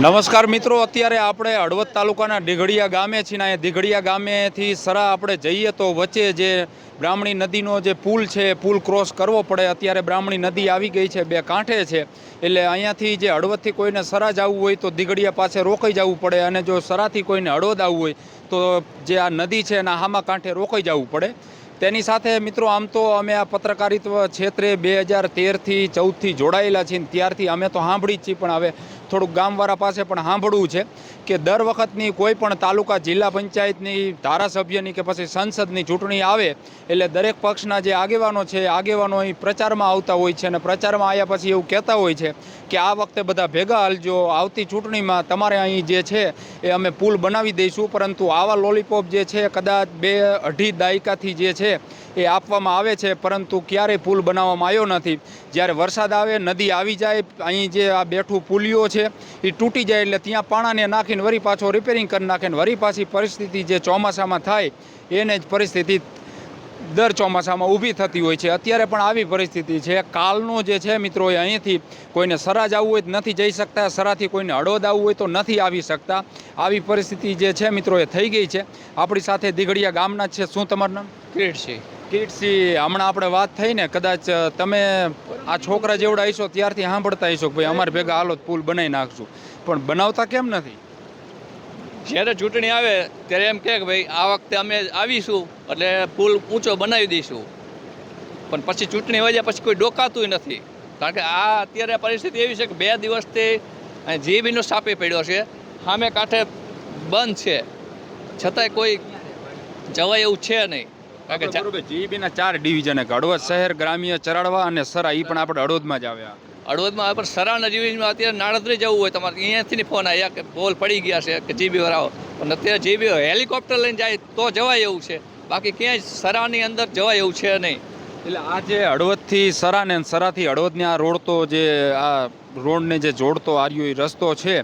નમસ્કાર મિત્રો, અત્યારે આપણે હળવદ તાલુકાના ડીઘડિયા ગામે છીએ અહીંયા ડીઘડિયા ગામેથી સરા આપણે જઈએ તો વચ્ચે જે બ્રાહ્મણી નદીનો જે પુલ છે, પુલ ક્રોસ કરવો પડે. અત્યારે બ્રાહ્મણી નદી આવી ગઈ છે, બે કાંઠે છે. એટલે અહીંયાથી જે હળવદથી કોઈને સરા જવું હોય તો દીઘડિયા પાસે રોકાઈ જવું પડે અને જો સરાથી કોઈને હળવદ આવવું હોય તો જે આ નદી છે એના હામા કાંઠે રોકાઈ જવું પડે. તેની સાથે મિત્રો, આમ તો અમે આ પત્રકારિત્વ ક્ષેત્રે બે હજાર તેરથી ચૌદથી જોડાયેલા છીએ ત્યારથી અમે તો સાંભળી જ છીએ, પણ હવે થોડુંક ગામવાળા પાસે પણ સાંભળવું છે કે દર વખતની કોઈ પણ તાલુકા જિલ્લા પંચાયતની, ધારાસભ્યની કે પછી સંસદની ચૂંટણી આવે, એટલે દરેક પક્ષના જે આગેવાનો છે, આગેવાનો અહીં પ્રચારમાં આવતા હોય છે અને પ્રચારમાં આવ્યા પછી એવું કહેતા હોય છે કે આ વખતે બધા ભેગા હાલજો, આવતી ચૂંટણીમાં તમારે અહીં જે છે એ અમે પુલ બનાવી દઈશું, પરંતુ આવા લોલીપોપ જે છે, કદાચ બે અઢી દાયકાથી જે છે એ આપવામાં આવે છે, પરંતુ ક્યારેય પુલ બનાવવામાં આવ્યો નથી. જ્યારે વરસાદ આવે, નદી આવી જાય, અહીં જે આ બેઠું પુલિયો છે એ તૂટી જાય એટલે ત્યાં પાણાને નાખીને વરી પાછો રિપેરિંગ કરી નાખે ને વરી પાછી પરિસ્થિતિ જે ચોમાસામાં થાય એને જ પરિસ્થિતિ દર ચોમાસામાં ઊભી થતી હોય છે. અત્યારે પણ આવી પરિસ્થિતિ છે. કાલનો જે છે મિત્રો એ અહીંથી કોઈને સરા જવું હોય તો નથી જઈ શકતા સરાથી કોઈને હળવદ આવવું હોય તો નથી આવી શકતા. આવી પરિસ્થિતિ જે છે મિત્રો એ થઈ ગઈ છે. આપણી સાથે દીગડિયા ગામના જ છે. શું તમારું નામ? કિરીટસિંહ. કિરીટસિંહ હમણાં આપણે વાત થઈ ને કદાચ તમે આ છોકરા જેવડા આવીશો ત્યારથી સાંભળતા આવીશો ભાઈ અમારે ભેગા હાલો પુલ બનાવી નાખશું. પણ બનાવતા કેમ નથી? જ્યારે ચૂંટણી આવે ત્યારે એમ કહે કે ભાઈ, આ વખતે અમે આવીશું એટલે પુલ ઊંચો બનાવી દઈશું. પણ પછી ચૂંટણી હોય પછી કોઈ ડોકાતું નથી. કારણ કે આ અત્યારે પરિસ્થિતિ એવી છે કે બે દિવસથી જીબીનો સાપે પડ્યો છે. સામે કાંઠે બંધ છે. છતાંય કોઈ જવાય એવું છે નહીં. બરોબર જીબીના ચાર ડિવિઝન એક હળવદ શહેર ગ્રામ્ય ચરાડવા અને સરા એ પણ આપણે હળવદમાં જ આવ્યા. હળવદમાં પણ સરાના જીવીમાં અત્યારે નાળદરી જવું હોય તમારે અહીંયાથી ફોન આવ્યા કે પોલ પડી ગયા છે કે જીબી વરાવો. પણ અત્યારે જીબી હેલિકોપ્ટર લઈને જાય તો જવાય એવું છે. બાકી ક્યાંય સરાની અંદર જવાય એવું છે નહીં. એટલે આ જે હળવદથી સરા ને સરાથી હળવદને આ રોડ તો જે આ રોડને જે જોડતો આર્યો એ રસ્તો છે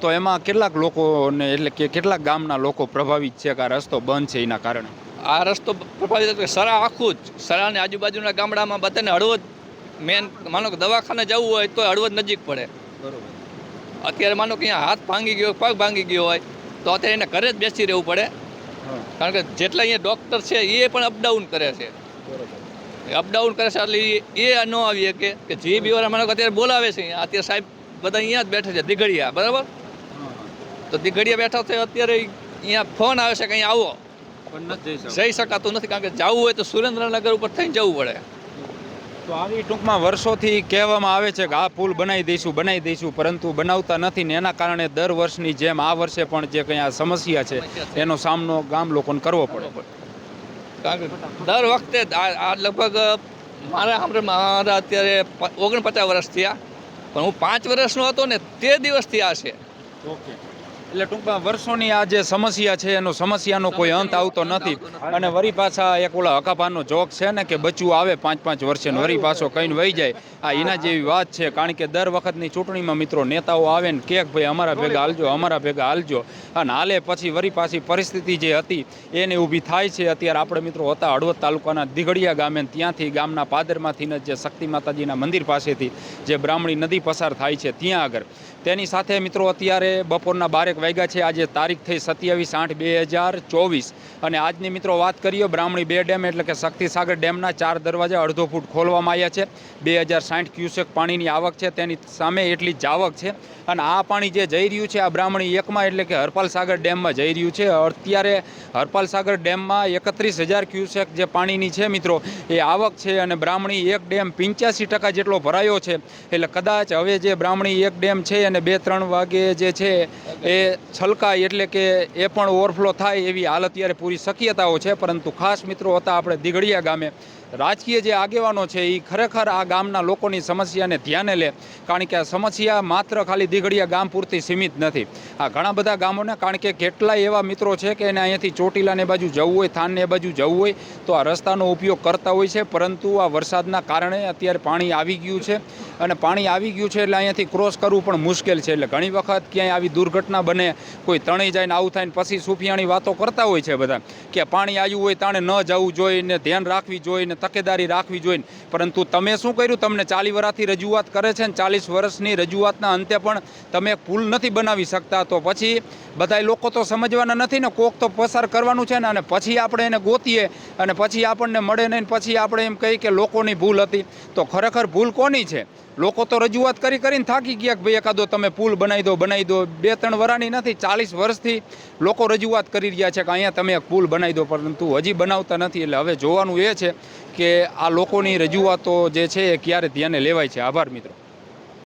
તો એમાં કેટલાક લોકોને એટલે કે કેટલાક ગામના લોકો પ્રભાવિત છે કે આ રસ્તો બંધ છે એના કારણે? આ રસ્તો પ્રભાવિત હતો. કે સરા આખું જ સરાની આજુબાજુના ગામડામાં બધાને હળવદ મેન માનો કે દવાખાને જવું હોય તો હળવદ નજીક પડે. અત્યારે માનો કે અહીંયા હાથ ભાંગી ગયો પગ ભાંગી ગયો હોય તો અત્યારે એને ઘરે જ બેસી રહેવું પડે. કારણ કે જેટલા અહીંયા ડૉક્ટર છે એ પણ અપડાઉન કરે છે. અપડાઉન કરે છે એટલે એ ન આવીએ કે કે જે બી વાળા કે અત્યારે બોલાવે છે અહીંયા. અત્યારે સાહેબ બધા અહીંયા જ બેઠે છે દીઘડિયા બરાબર? તો દીઘડિયા બેઠા છે અત્યારે અહીંયા ફોન આવે છે કે અહીંયા આવો. જઈ શકાતું. નથી કારણ કે જવું હોય તો સુરેન્દ્રનગર ઉપર થઈને જવું પડે. તો આવી ટૂંકમાં વર્ષોથી કહેવામાં આવે છે કે આ પુલ બનાવી દઈશું બનાવી દઈશું પરંતુ બનાવતા નથી ને એના કારણે દર વર્ષની જેમ આ વર્ષે પણ જે કંઈ આ સમસ્યા છે એનો સામનો ગામ લોકોને કરવો પડે. કારણ કે દર વખતે આ લગભગ મારા મારા અત્યારે ઓગણપચાસ વર્ષ થયા પણ હું પાંચ વર્ષનો હતો ને તે દિવસથી આ છે. ઓકે. એટલે ટૂંકમાં વર્ષોની આ જે સમસ્યા છે, એનો સમસ્યાનો કોઈ અંત આવતો નથી. અને વરી પાછા એક ઓલા હકાપાનો જોક છે ને કે બચ્ચું આવે પાંચ પાંચ વર્ષે વરી પાછો કહીને વહી જાય. આ એના જેવી વાત છે, કારણ કે દર વખતની ચૂંટણીમાં મિત્રો નેતાઓ આવે ને કે ભાઈ અમારા ભેગા હાલજો, અમારા ભેગા હાલજો. અને હાલે પછી વરી પાછી પરિસ્થિતિ જે હતી, એને ઊભી થાય છે. અત્યારે આપણે મિત્રો હતા હળવદ તાલુકાના દિગડિયા ગામે ત્યાંથી ગામના પાદરમાંથી ને જે શક્તિ માતાજીના મંદિર પાસેથી જે બ્રાહ્મણી નદી પસાર થાય છે ત્યાં આગળ. તેની સાથે મિત્રો અત્યારે બપોરના બારેક વાગ્યા છે. આજે તારીખ થઈ સત્યાવીસ આઠ બે હજાર ચોવીસ. અને આજની મિત્રો વાત કરીએ બ્રાહ્મણી બે ડેમ એટલે કે શક્તિસાગર ડેમના ચાર દરવાજા અડધો ફૂટ ખોલવામાં આવ્યા છે. બે હજાર સાઠ ક્યુસેક પાણીની આવક છે. તેની સામે એટલી જ આવક છે. અને આ પાણી જે જઈ રહ્યું છે, આ બ્રાહ્મણી એકમાં એટલે કે હરપાલ સાગર ડેમમાં જઈ રહ્યું છે. અત્યારે હરપાલ સાગર ડેમમાં એકત્રીસ હજાર ક્યુસેક જે પાણીની છે મિત્રો, એ આવક છે. અને બ્રાહ્મણી એક ડેમ પંચ્યાસી ટકા જેટલો ભરાયો છે. એટલે કદાચ હવે જે બ્રાહ્મણી એક ડેમ છે અને બે ત્રણ વાગે જે છે, એ છલકાય એટલે કે એ પણ ઓવરફ્લો થાય એવી હાલ અત્યારે પૂરી શક્યતાઓ છે, પરંતુ ખાસ મિત્રો હતા આપણે દીગડિયા ગામે. રાજકીય જે આગેવાનો છે એ ખરેખર આ ગામના લોકોની સમસ્યાને ધ્યાને લે. કારણ કે આ સમસ્યા માત્ર ખાલી દીઘડિયા ગામ પૂરતી સીમિત નથી. આ ઘણા બધા ગામોને, કારણ કે કેટલાય એવા મિત્રો છે કે એને અહીંયાથી ચોટીલાને બાજુ જવું હોય, થાનને બાજુ જવું હોય, તો આ રસ્તાનો ઉપયોગ કરતા હોય છે. પરંતુ આ વરસાદના કારણે અત્યારે પાણી આવી ગયું છે. અને પાણી આવી ગયું છે એટલે અહીંયાથી ક્રોસ કરવું પણ મુશ્કેલ છે. એટલે ઘણી વખત ક્યાંય આવી દુર્ઘટના બને, કોઈ તણાઈ જાય ને આવું થાય ને પછી સુફિયાણી વાતો કરતા હોય છે બધા. કે પાણી આવ્યું હોય તાણે ન જવું જોઈએ ને ધ્યાન રાખવી જોઈએ ને તકેદારી રાખવી જોઈએ પરંતુ તમે શું કર્યું? તમને ચાલી વર્ષથી રજૂઆત કરે છે ને ચાલીસ વર્ષની રજૂઆતના અંતે પણ તમે પુલ નથી બનાવી શકતા. તો પછી બધાય લોકો તો સમજવાના નથી ને, કોક તો પસાર કરવાનું છે ને, અને પછી આપણે એને ગોતીએ અને પછી આપણને મળે નહીં પછી આપણે એમ કહીએ કે લોકોની ભૂલ હતી. તો ખરેખર ભૂલ કોની છે? લોકો તો રજૂઆત કરી કરીને થાકી ગયા કે ભાઈ એકાદો તમે પુલ બનાવી દો બનાવી દો. બે ત્રણ વરાની નથી, ચાલીસ વર્ષથી લોકો રજૂઆત કરી રહ્યા છે કે અહીંયા તમે એક પુલ બનાવી દો, પરંતુ હજી બનાવતા નથી. એટલે હવે જોવાનું એ છે કે આ લોકોની રજૂઆતો જે છે એ ક્યારે ધ્યાને લેવાય છે? આભાર મિત્રો.